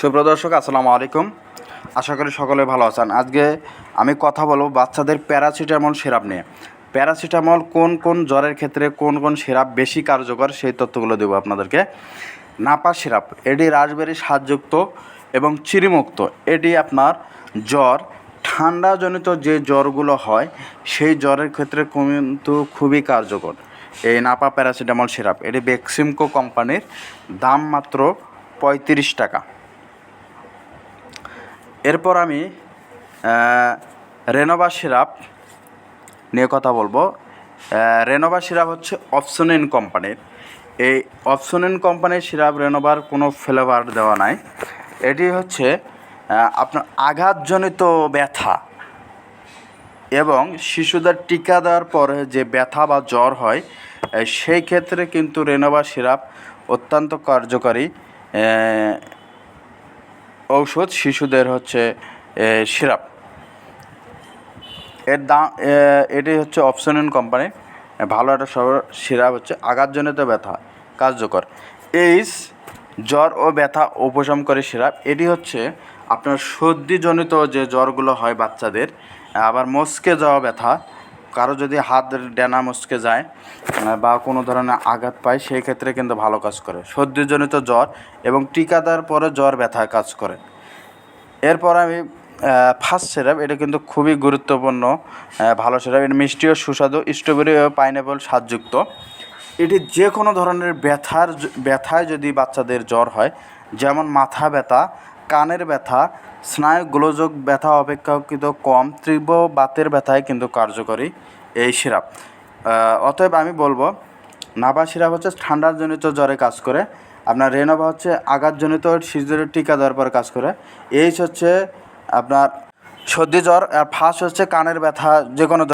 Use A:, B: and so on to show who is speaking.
A: সুপ্রদর্শক আসসালামু আলাইকুম। আশা করি সকলে ভালো আছেন। আজকে আমি কথা বলব বাচ্চাদের প্যারাসিটামল সিরাপ নিয়ে। প্যারাসিটামল কোন কোন জ্বরের ক্ষেত্রে কোন কোন সিরাপ বেশি কার্যকর সেই তথ্যগুলো দেবো আপনাদেরকে। নাপা সিরাপ, এটি রাসবেরি স্বাদযুক্ত এবং চিরিমুক্ত এটি আপনার জ্বর, ঠান্ডাজনিত যে জ্বরগুলো হয়, সেই জ্বরের ক্ষেত্রে কিন্তু খুবই কার্যকর। এই নাপা প্যারাসিটামল সিরাপ, এটি বেক্সিমকো কোম্পানির দাম মাত্র পঁয়ত্রিশ টাকা। এরপর আমি রেনোভা সিরাপ নিয়ে কথা বলব। রেনোভা সিরাপ হচ্ছে অপশন ইন কোম্পানির এই অপশনিন কোম্পানির সিরাপ রেনোভার কোনো ফ্লেভার দেওয়া নাই। এটি হচ্ছে আপনার আঘাতজনিত ব্যথা এবং শিশুদের টিকা দেওয়ার পরে যে ব্যথা বা জ্বর হয় সেই ক্ষেত্রে কিন্তু রেনোভা সিরাপ অত্যন্ত কার্যকারী। ঔষধ শিশুদের হচ্ছে সিরাপ। এর দাম এটি হচ্ছে অপশনিন কোম্পানি ভালো একটা সিরাপ হচ্ছে আঘাতজনিত ব্যথা, কার্যকর। এইস জ্বর ও ব্যথা উপশম করে সিরাপ। এটি হচ্ছে আপনার সর্দিজনিত যে জ্বরগুলো হয় বাচ্চাদের, আবার মস্কে যাওয়া ব্যথা কারও যদি হাত ডেনা মস্কে যায় বা কোনো ধরনের আঘাত পায়, সেই ক্ষেত্রে কিন্তু ভালো কাজ করে। সর্দিজনিত জ্বর এবং টিকা দেওয়ার পরে জ্বর ব্যথা কাজ করে। এরপর আমি ফার্স্ট সিরাপ, এটা কিন্তু খুবই গুরুত্বপূর্ণ ভালো সিরাপ। এটা মিষ্টি ও সুস্বাদু, স্ট্রবেরি ও পাইনঅ্যাপল স্বাদযুক্ত। এটি যে কোনো ধরনের ব্যথার ব্যথায় যদি বাচ্চাদের জ্বর হয়, যেমন মাথা ব্যথা কানের ব্যথা, স্নায়ু গোলযোগ ব্যথা অপেক্ষাকৃত কম, তীব্র বাতের ব্যথায় কিন্তু কার্যকরী এই সিরাপ। অতএব আমি বলব নাভা সিরাপ হচ্ছে ঠান্ডাজনিত জ্বরে কাজ করে, আপনার রেনোভা হচ্ছে আঘাতজনিত শিশুদের টিকা দেওয়ার পরে কাজ করে। এইচ হচ্ছে আপনার সর্দি জ্বর, আর ফার্স্ট হচ্ছে কানের ব্যথা যে কোনো